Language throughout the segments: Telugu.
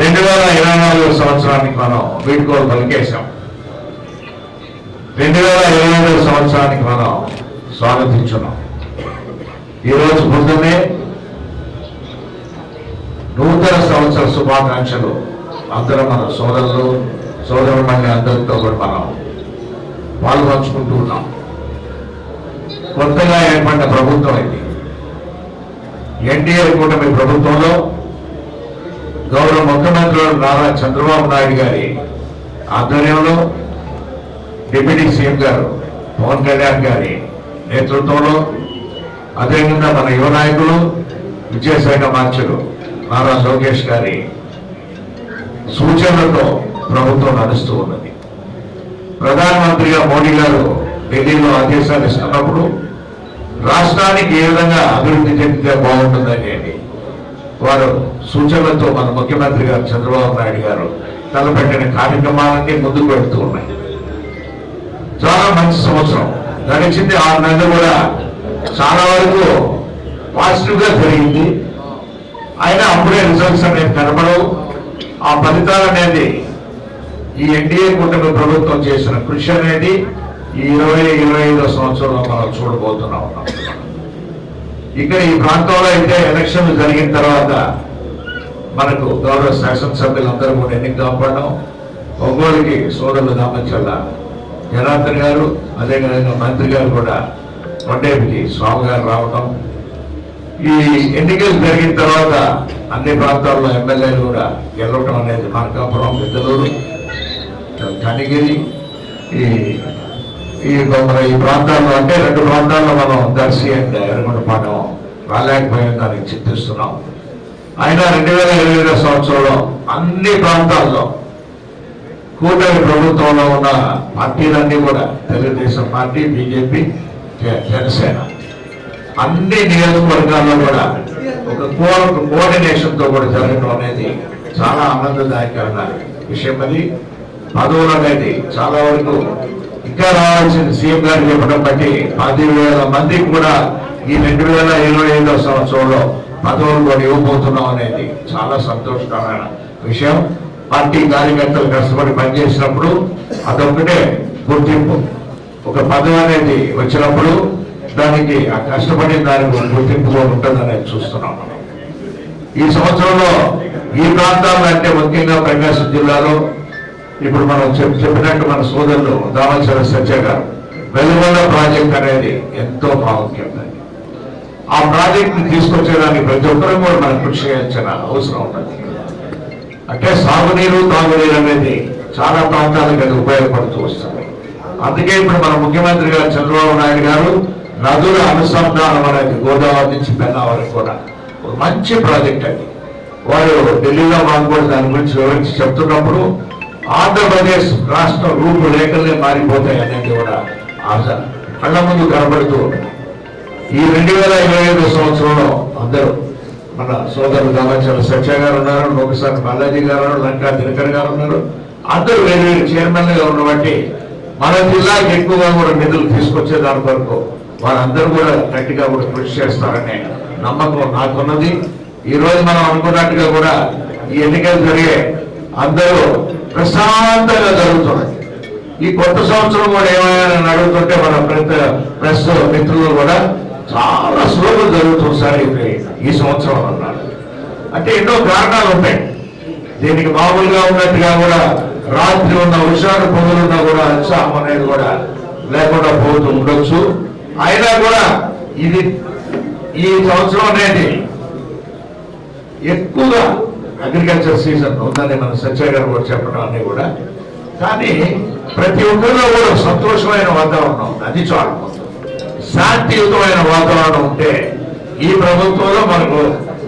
రెండు వేల ఇరవై నాలుగు సంవత్సరానికి కన్నా వీడ్కోలు పలికేశాం. రెండు వేల ఇరవై ఐదు సంవత్సరానికి మనం స్వాగతించున్నాం. ఈరోజు పొద్దున్నే నూతన సంవత్సర శుభాకాంక్షలు అందరం మన సోదరులు సోదరుమణి అందరితో కూడా మనం పాల్పంచుకుంటూ ఉన్నాం. కొత్తగా ఏర్పడిన ప్రభుత్వం ఇది. ఎన్డీఏ కూటమి ప్రభుత్వంలో గౌరవ ముఖ్యమంత్రి నారా చంద్రబాబు నాయుడు గారి ఆధ్వర్యంలో డిప్యూటీ సీఎం గారు పవన్ కళ్యాణ్ గారి నేతృత్వంలో అదేవిధంగా మన యువ నాయకులు విద్యాశాఖ మంత్రులు నారా లోకేష్ గారి సూచనలతో ప్రభుత్వం నడుస్తూ ఉన్నది. ప్రధానమంత్రిగా మోడీ గారు ఢిల్లీలో ఆదేశాలు ఇస్తున్నప్పుడు రాష్ట్రానికి ఏ విధంగా అభివృద్ధి చెందితే బాగుంటుందని వారు సూచనలతో మన ముఖ్యమంత్రి గారు చంద్రబాబు నాయుడు గారు తలపెట్టిన కార్యక్రమాలన్నీ ముందుకు పెడుతూ ఉన్నాయి. చాలా మంచి సంవత్సరం. గడిచింది ఆరు నెలలు కూడా చాలా వరకు పాజిటివ్గా జరిగింది. అయినా అప్పుడే రిజల్ట్స్ అనేది కనబడవు ఆ ఫలితాలు అనేది ఈ ఎన్డీఏ కూటమి ప్రభుత్వం చేసిన కృషి అనేది ఈ ఇరవై ఇరవై ఐదో సంవత్సరంలో మనం చూడబోతున్నాం. ఇక్కడ ఈ ప్రాంతంలో అయితే ఎలక్షన్లు జరిగిన తర్వాత మనకు గౌరవ శాసనసభ్యులందరూ కూడా ఎన్నిక కాపాడడం ఒంగోలుకి సోదరులు దామచల్ల జనార్దన్ గారు అదేవిధంగా మంత్రి గారు కూడా కొండేపికి స్వామి గారు రావడం ఈ ఎన్నికలు జరిగిన తర్వాత అన్ని ప్రాంతాల్లో ఎమ్మెల్యేలు కూడా గెలవటం అనేది మార్కాపురం పెద్దలూరు కనిగిరి ఈ ఈ మన ఈ ప్రాంతాల్లో అంటే రెండు ప్రాంతాల్లో మనం దర్శి అండ్ ఎర్రగొండపాలెం రాలేకపోయిన దానికి చింతిస్తున్నాం. అయినా రెండు వేల ఇరవై సంవత్సరంలో అన్ని ప్రాంతాల్లో కూటమి ప్రభుత్వంలో ఉన్న పార్టీలన్నీ కూడా తెలుగుదేశం పార్టీ బీజేపీ జనసేన అన్ని నియోజకవర్గాల్లో కూడా ఒక కో కోఆర్డినేషన్తో కూడా జరగడం అనేది చాలా ఆనందదాయకమైన విషయం అది. పదవులు అనేది చాలా వరకు ఇంకా రావాల్సిన సీఎం గారు చెప్పడం బట్టి పది వేల మందికి కూడా ఈ రెండు వేల ఇరవై ఐదో సంవత్సరంలో పదవులు కూడా ఇవ్వబోతున్నాం అనేది చాలా సంతోషకరమైన విషయం. పార్టీ కార్యకర్తలు కష్టపడి పనిచేసినప్పుడు అదొక్కటే గుర్తింపు. ఒక పదవి అనేది వచ్చినప్పుడు దానికి ఆ కష్టపడిన దానికి గుర్తింపు కూడా ఉంటుందనేది చూస్తున్నాం ఈ సంవత్సరంలో ఈ ప్రాంతాల్లో అంటే ముఖ్యంగా ప్రకాశం జిల్లాలో ఇప్పుడు మనం చెప్- చెప్పినట్టు మన సోదరులు దామచర సత్య గారు వెలుగొండ ప్రాజెక్ట్ అనేది ఎంతో ప్రాముఖ్యమైనది ఆ ప్రాజెక్ట్ని తీసుకొచ్చేదానికి ప్రతి ఒక్కరూ కూడా మనం కృషి చేయాల్సిన అవసరం ఉన్నది. అంటే సాగునీరు తాగునీరు అనేది చాలా ప్రాంతాలకు అది ఉపయోగపడుతూ వస్తుంది. అందుకే ఇప్పుడు మన ముఖ్యమంత్రి గారు చంద్రబాబు నాయుడు గారు నదుల అనుసంధానం అనేది గోదావరి నుంచి పెన్నా వరకు కూడా ఒక మంచి ప్రాజెక్ట్ అది. వారు ఢిల్లీలో మాకు కూడా దాని గురించి వివరించి చెప్తున్నప్పుడు ఆంధ్రప్రదేశ్ రాష్ట్ర రూపురేఖలే మారిపోతాయి అనేది కూడా ఆశ. కళ్ళ ముందు కనబడుతూ ఈ రెండు వేల ఇరవై ఐదు సంవత్సరంలో అందరూ మన సోదరులు దామచల సత్య గారు ఉన్నారు ఒకసారి బాలాజీ గారు లంకా దినకర్ గారు ఉన్నారు. అందరూ వేరు వేరు చైర్మన్లుగా ఉన్నబట్టి మన జిల్లాకి ఎక్కువగా కూడా నిధులు తీసుకొచ్చే దాని వరకు వారందరూ కూడా గట్టిగా కూడా కృషి చేస్తారనే నమ్మకం నాకున్నది. ఈ రోజు మనం అనుకున్నట్టుగా కూడా ఈ ఎన్నికలు జరిగే అందరూ ప్రశాంతంగా జరుగుతున్నాయి ఈ కొత్త సంవత్సరం కూడా ఏమైనా అడుగుతుంటే మన ప్రతి ప్రెస్ మిత్రులు కూడా చాలా స్లోగా జరుగుతుంది సార్ ఈ సంవత్సరం అన్నారు అంటే ఎన్నో కారణాలు ఉంటాయి. దీనికి మామూలుగా ఉన్నట్టుగా కూడా రాత్రి ఉన్న హుషారు పొందులున్నా కూడా ఉత్సాహం అనేది కూడా లేకుండా పోతూ ఉండొచ్చు. అయినా కూడా ఇది ఈ సంవత్సరం అనేది ఎక్కువగా అగ్రికల్చర్ సీజన్ ఉందని మన సత్య గారు కూడా చెప్పడం అన్ని కూడా. కానీ ప్రతి ఒక్కరిలో కూడా సంతోషమైన వాతావరణం ఉంది. అది చాలు. శాంతియుతమైన వాతావరణం ఉంటే ఈ ప్రభుత్వంలో మనకు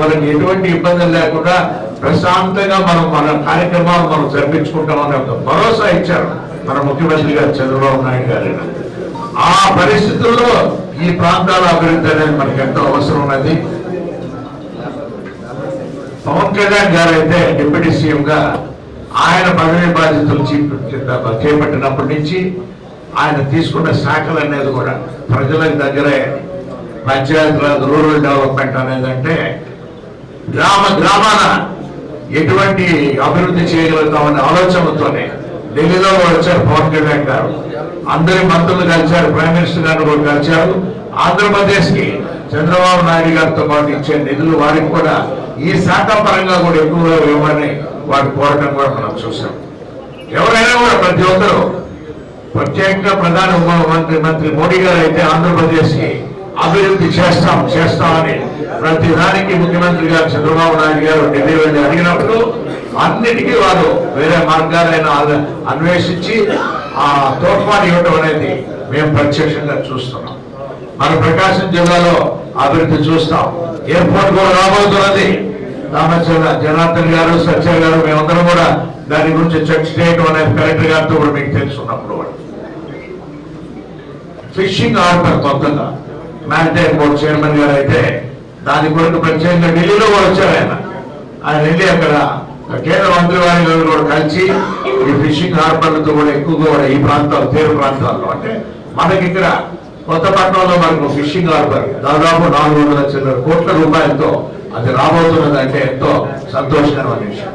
మనకు ఎటువంటి ఇబ్బందులు లేకుండా ప్రశాంతంగా మనం మన కార్యక్రమాలు మనం జరిపించుకుంటామని ఒక భరోసా ఇచ్చారు మన ముఖ్యమంత్రి గారు చంద్రబాబు నాయుడు గారు. ఆ పరిస్థితుల్లో ఈ ప్రాంతాల అభివృద్ధి అనేది మనకు ఎంతో అవసరం ఉన్నది. పవన్ కళ్యాణ్ గారు అయితే డిప్యూటీ సీఎం గా ఆయన పదవి బాధ్యతలు చేపట్టినప్పటి నుంచి ఆయన తీసుకున్న శాఖలు అనేది కూడా ప్రజలకు దగ్గరే. పంచాయతీరాజ్ రూరల్ డెవలప్మెంట్ అనేది అంటే గ్రామ గ్రామాన ఎటువంటి అభివృద్ధి చేయగలుగుతామనే ఆలోచనతోనే ఢిల్లీలో వచ్చారు పవన్ కళ్యాణ్ గారు. అందరి మంత్రులు కలిశారు ప్రైమ్ మినిస్టర్ గారు కూడా కలిశారు ఆంధ్రప్రదేశ్కి చంద్రబాబు నాయుడు గారితో పాటు ఇచ్చే నిధులు వారికి కూడా ఈ శాఖ పరంగా కూడా ఎక్కువగా ఎవరిని వారు కోరటం కూడా మనం చూసాం ఎవరైనా కూడా ప్రతి ఒక్కరూ ప్రత్యేకంగా ప్రధాన మంత్రి మంత్రి మోడీ గారు అయితే ఆంధ్రప్రదేశ్కి అభివృద్ధి చేస్తాం చేస్తామని ప్రతి దానికి ముఖ్యమంత్రి గారు చంద్రబాబు నాయుడు గారు ఢిల్లీ వెళ్ళి అడిగినప్పుడు అన్నిటికీ వారు వేరే మార్గాలైన అన్వేషించి ఆ తోడ్పాటు ఇవ్వటం అనేది మేము ప్రత్యక్షంగా చూస్తున్నాం. మన ప్రకాశం జిల్లాలో అభివృద్ధి చూస్తాం. ఎయిర్పోర్ట్ కూడా రాబోతున్నది? రామచంద్ర జనార్దన్ గారు సత్య గారు మేమందరం కూడా దాని గురించి చర్చ చేయడం అనేది కలెక్టర్ గారితో కూడా మీకు తెలుసున్నప్పుడు కూడా. ఫిషింగ్ ఆర్డర్ కొత్తగా మ్యారిటైమ్ బోర్డు చైర్మన్ గారు అయితే దాని కొరకు ప్రత్యేకంగా ఢిల్లీలో కూడా వచ్చారు ఆయన. ఆయన వెళ్ళి అక్కడ కేంద్ర మంత్రి వారి గారు కూడా కలిసి ఈ ఫిషింగ్ హార్బర్లతో కూడా ఎక్కువగా కూడా ఈ ప్రాంతాలు తీర ప్రాంతాల్లో అంటే మనకి ఇక్కడ కొత్తపట్నంలో మనకు ఫిషింగ్ హార్బర్ దాదాపు నాలుగు వందల చిల్లర కోట్ల రూపాయలతో అది రాబోతున్నది అంటే ఎంతో సంతోషకరమైన విషయం.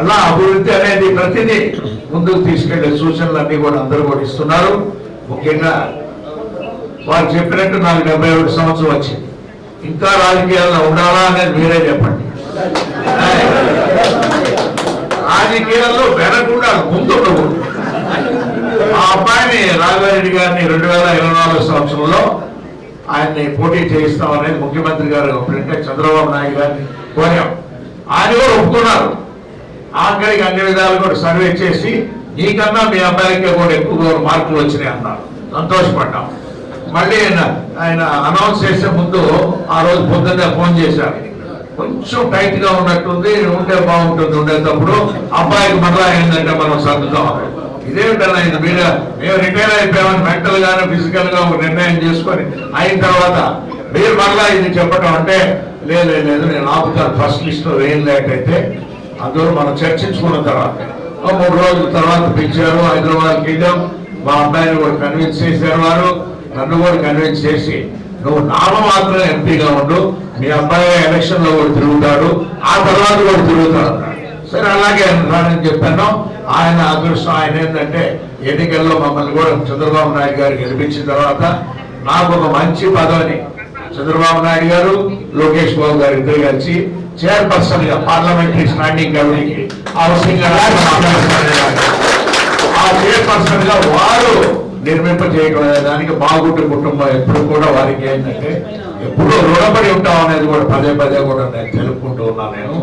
అలా అభివృద్ధి అనేది ప్రతిదీ ముందుకు తీసుకెళ్ళే సూచనలన్నీ కూడా అందరూ కూడా ఇస్తున్నారు. ముఖ్యంగా వారు చెప్పినట్టు నాకు డెబ్బై ఒకటి సంవత్సరం వచ్చింది. ఇంకా రాజకీయాల్లో ఉండాలా అనేది మీరే చెప్పండి. రాజకీయాల్లో వెనకుండా ముందు ఉండకూడదు ఆ అబ్బాయిని రాఘవారెడ్డి గారిని రెండు వేల ఇరవై నాలుగు సంవత్సరంలో ఆయన్ని పోటీ చేయిస్తాం అనేది ముఖ్యమంత్రి గారు అప్పుడంటే చంద్రబాబు నాయుడు గారిని కోరాం. ఆయన కూడా ఒప్పుకున్నారు. ఆఖరికి అన్ని విధాలు కూడా సర్వే చేసి నీకన్నా మీ అబ్బాయికే కూడా ఎక్కువ మార్కులు వచ్చినాయి అన్నారు. సంతోషపడ్డాం. మళ్ళీ ఆయన ఆయన అనౌన్స్ చేసే ముందు ఆ రోజు పొద్దున్నే ఫోన్ చేశారు. కొంచెం టైట్గా ఉన్నట్టుంది ఉంటే బాగుంటుంది ఉండేటప్పుడు అబ్బాయికి మరలా ఏంటంటే మనం సర్దుతాం ఇదేమిటన్నా ఇది మీరు మేము రిటైర్ అయిపోయామని మెంటల్ గాను ఫిజికల్గా ఒక నిర్ణయం చేసుకొని అయిన తర్వాత మీరు మళ్ళా ఇది చెప్పటం అంటే లేదు లేదు, నేను ఆపుతాను ఫస్ట్ లిస్ట్లో వేయం అయితే అందులో మనం చర్చించుకున్న తర్వాత మూడు రోజుల తర్వాత పిలిచారు హైదరాబాద్కి వెళ్ళాం. మా అబ్బాయిని కూడా కన్విన్స్ చేశారు వారు. నన్ను కూడా కన్విన్స్ చేసి నువ్వు నామమాత్రం ఎంపీగా ఉండు. మీ అబ్బాయి ఎలక్షన్లో కూడా తిరుగుతాడు. ఆ తర్వాత కూడా తిరుగుతాడు. సరే అలాగే రానని చెప్పాను. ఆయన అదృష్టం ఆయన ఏంటంటే ఎన్నికల్లో మమ్మల్ని కూడా చంద్రబాబు నాయుడు గారు గెలిపించిన తర్వాత నాకు ఒక మంచి పదవిని చంద్రబాబు నాయుడు గారు లోకేష్ బాబు గారు ఇద్దరు కలిసి చైర్పర్సన్గా పార్లమెంటరీ స్టాండింగ్ కమిటీకి అవసరం ఆ చైర్పర్సన్గా వారు నిర్మింప చేయడం దానికి బాగుంటే కుటుంబం ఎప్పుడు కూడా వారికి ఏంటంటే ఎప్పుడు రుణపడి ఉంటాం అనేది కూడా పదే పదే కూడా నేను తెలుపుకుంటూ ఉన్నాను నేను.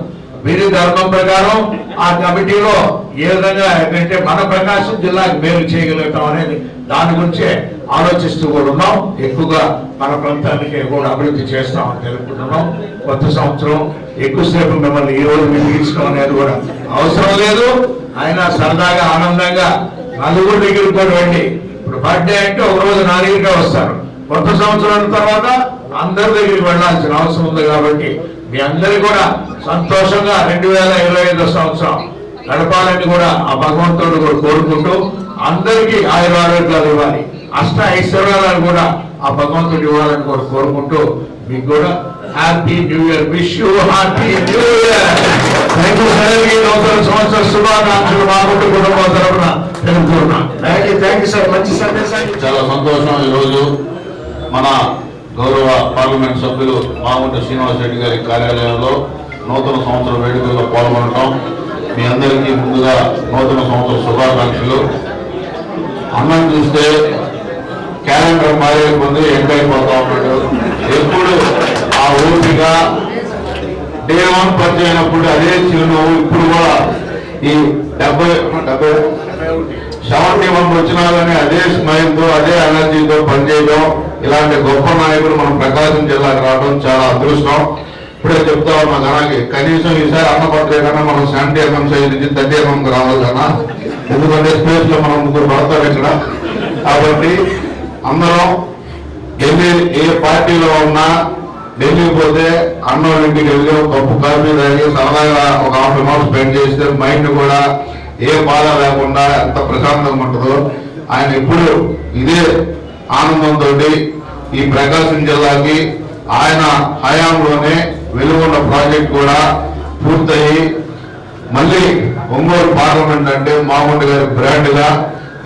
వీరి ధర్మం ప్రకారం ఆ కమిటీలో ఏ విధంగా ఏంటంటే మన ప్రకాశం జిల్లాకి మేలు చేయగలుగుతాం అనేది దాని గురించే ఆలోచిస్తూ కూడా ఉన్నాం. ఎక్కువగా మన ప్రాంతానికి కూడా అభివృద్ధి చేస్తామని తెలుపుకుంటున్నాం. కొత్త సంవత్సరం ఎక్కువసేపు మిమ్మల్ని ఈ రోజు మీరు అనేది కూడా అవసరం లేదు. అయినా సరదాగా ఆనందంగా నలుగురు దగ్గరికి కూడా వెళ్ళి ఇప్పుడు బర్త్డే అంటే ఒక రోజు నా దగ్గరికే వస్తారు. కొత్త సంవత్సరం తర్వాత అందరి దగ్గరికి వెళ్ళాల్సిన అవసరం ఉంది కాబట్టి మీ అందరి కూడా సంతోషంగా రెండు వేల ఇరవై ఐదో సంవత్సరం గడపాలని కూడా ఆ భగవంతుడు కూడా కోరుకుంటూ అందరికీ ఆయుర ఆరోగ్యాలు ఇవ్వాలి. అష్ట ఐశ్వర్యాలను కూడా ఆ భగవంతుడు ఇవ్వాలని కూడా కోరుకుంటూ మీకు కూడా happy new year. Wish you happy new year. Thank you sir. ఈ నూతన సంవత్సర శుభాకాంక్షలు మా కుటుంబం తరఫున తెలుపుతున్నాను thank you thank you sir. మంచి సందేశాన్ని చాలా సంతోషం ఈరోజు. మన గౌరవ పార్లమెంట్ సభ్యులు మాగుంట శ్రీనివాస రెడ్డి గారి కార్యాలయంలో నూతన సంవత్సర వేడుకల్లో పాల్గొనటం. మీ అందరికీ ముందుగా నూతన సంవత్సర శుభాకాంక్షలు. అన్నం చూస్తే క్యాలెండర్ మారేకుంది కొద్ది ఎండ్ అయిపోతా ఉన్నాడు ఎప్పుడు? ఆ ఓపిక డే వన్ పరిచయం అయినప్పుడు అదే చిరునవ్వు ఇప్పుడు కూడా ఈ డెబ్బై డెబ్బై సెవెంటీ వన్ వచ్చినాలని అదే స్మైల్తో అదే ఎనర్జీతో పనిచేయడం. ఇలాంటి గొప్ప నాయకుడు మనం ప్రకాశం జిల్లాకి రావడం చాలా అదృష్టం. ఇప్పుడే చెప్తా ఉన్నా కనుక కనీసం ఈసారి అన్నపత్రే కన్నా మనం సెవెంటీ ఎంఎం సైజ్ నుంచి థర్టీ ఎంఎం రావాలి కన్నా ఎందుకంటే స్పేస్లో మనం ముగ్గురు పడతారు ఇక్కడ. కాబట్టి అందరం ఢిల్లీ ఏ పార్టీలో ఉన్నా ఢిల్లీకి పోతే అన్నం ఇంటికి వెళ్ళి ఒక కప్పు కాఫీ తాగి సరదాగా ఒక హాఫ్ అన్ అవర్ స్పెండ్ చేస్తే మైండ్ కూడా ఏ బాధ లేకుండా ఎంత ప్రశాంతంగా ఉంటుందో. ఆయన ఇప్పుడు ఇదే ఆనందంతో ఈ ప్రకాశం జిల్లాకి ఆయన హయాంలోనే వెలువన్న ప్రాజెక్ట్ కూడా పూర్తయి. మళ్ళీ ఒంగోలు పార్లమెంట్ అంటే మామూలు గారి బ్రాండ్గా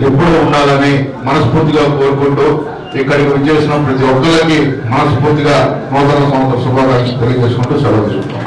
ఎప్పుడూ ఉండాలని మనస్ఫూర్తిగా కోరుకుంటూ ఇక్కడికి విచ్చేసిన ప్రతి ఒక్కరికి మనస్ఫూర్తిగా నూతన సంవత్సర శుభాకాంక్షలు తెలియజేసుకుంటూ సెలవు తీసుకుంటాం.